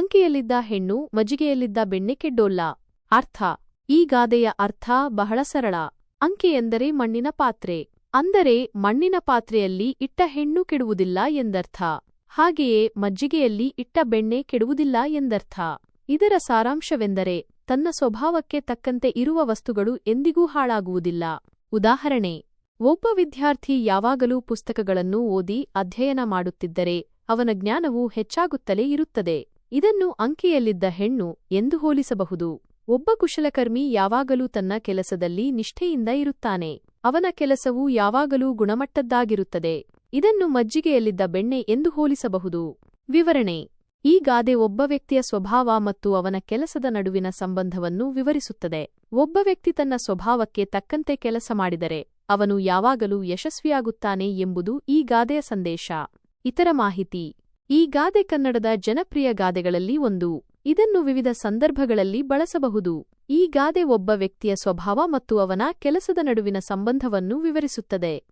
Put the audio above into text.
ಅಂಕೆಯಲ್ಲಿದ್ದ ಹೆಣ್ಣು ಮಜ್ಜಿಗೆಯಲ್ಲಿದ್ದ ಬೆಣ್ಣೆ ಕೆಡ್ಡೋಲ್ಲ. ಅರ್ಥ. ಈ ಗಾದೆಯ ಅರ್ಥ ಬಹಳ ಸರಳ. ಅಂಕೆ ಎಂದರೆ ಮಣ್ಣಿನ ಪಾತ್ರೆ. ಅಂದರೆ ಮಣ್ಣಿನ ಪಾತ್ರೆಯಲ್ಲಿ ಇಟ್ಟ ಹೆಣ್ಣು ಕೆಡುವುದಿಲ್ಲ ಎಂದರ್ಥ. ಹಾಗೆಯೇ ಮಜ್ಜಿಗೆಯಲ್ಲಿ ಇಟ್ಟ ಬೆಣ್ಣೆ ಕೆಡುವುದಿಲ್ಲ ಎಂದರ್ಥ. ಇದರ ಸಾರಾಂಶವೆಂದರೆ ತನ್ನ ಸ್ವಭಾವಕ್ಕೆ ತಕ್ಕಂತೆ ಇರುವ ವಸ್ತುಗಳು ಎಂದಿಗೂ ಹಾಳಾಗುವುದಿಲ್ಲ. ಉದಾಹರಣೆ. ಒಬ್ಬ ವಿದ್ಯಾರ್ಥಿ ಯಾವಾಗಲೂ ಪುಸ್ತಕಗಳನ್ನು ಓದಿ ಅಧ್ಯಯನ ಮಾಡುತ್ತಿದ್ದರೆ ಅವನ ಜ್ಞಾನವು ಹೆಚ್ಚಾಗುತ್ತಲೇ ಇರುತ್ತದೆ. ಇದನ್ನು ಅಂಕೆಯಲ್ಲಿದ್ದ ಹೆಣ್ಣು ಎಂದು ಹೋಲಿಸಬಹುದು. ಒಬ್ಬ ಕುಶಲಕರ್ಮಿ ಯಾವಾಗಲೂ ತನ್ನ ಕೆಲಸದಲ್ಲಿ ನಿಷ್ಠೆಯಿಂದ ಇರುತ್ತಾನೆ. ಅವನ ಕೆಲಸವು ಯಾವಾಗಲೂ ಗುಣಮಟ್ಟದ್ದಾಗಿರುತ್ತದೆ. ಇದನ್ನು ಮಜ್ಜಿಗೆಯಲ್ಲಿದ್ದ ಬೆಣ್ಣೆ ಎಂದು ಹೋಲಿಸಬಹುದು. ವಿವರಣೆ. ಈ ಗಾದೆ ಒಬ್ಬ ವ್ಯಕ್ತಿಯ ಸ್ವಭಾವ ಮತ್ತು ಅವನ ಕೆಲಸದ ನಡುವಿನ ಸಂಬಂಧವನ್ನು ವಿವರಿಸುತ್ತದೆ. ಒಬ್ಬ ವ್ಯಕ್ತಿ ತನ್ನ ಸ್ವಭಾವಕ್ಕೆ ತಕ್ಕಂತೆ ಕೆಲಸ ಮಾಡಿದರೆ, ಅವನು ಯಾವಾಗಲೂ ಯಶಸ್ವಿಯಾಗುತ್ತಾನೆ ಎಂಬುದು ಈ ಗಾದೆಯ ಸಂದೇಶ. ಇತರ ಮಾಹಿತಿ. ಈ ಗಾದೆ ಕನ್ನಡದ ಜನಪ್ರಿಯ ಗಾದೆಗಳಲ್ಲಿ ಒಂದು. ಇದನ್ನು ವಿವಿಧ ಸಂದರ್ಭಗಳಲ್ಲಿ ಬಳಸಬಹುದು. ಈ ಗಾದೆ ಒಬ್ಬ ವ್ಯಕ್ತಿಯ ಸ್ವಭಾವ ಮತ್ತು ಅವನ ಕೆಲಸದ ನಡುವಿನ ಸಂಬಂಧವನ್ನು ವಿವರಿಸುತ್ತದೆ.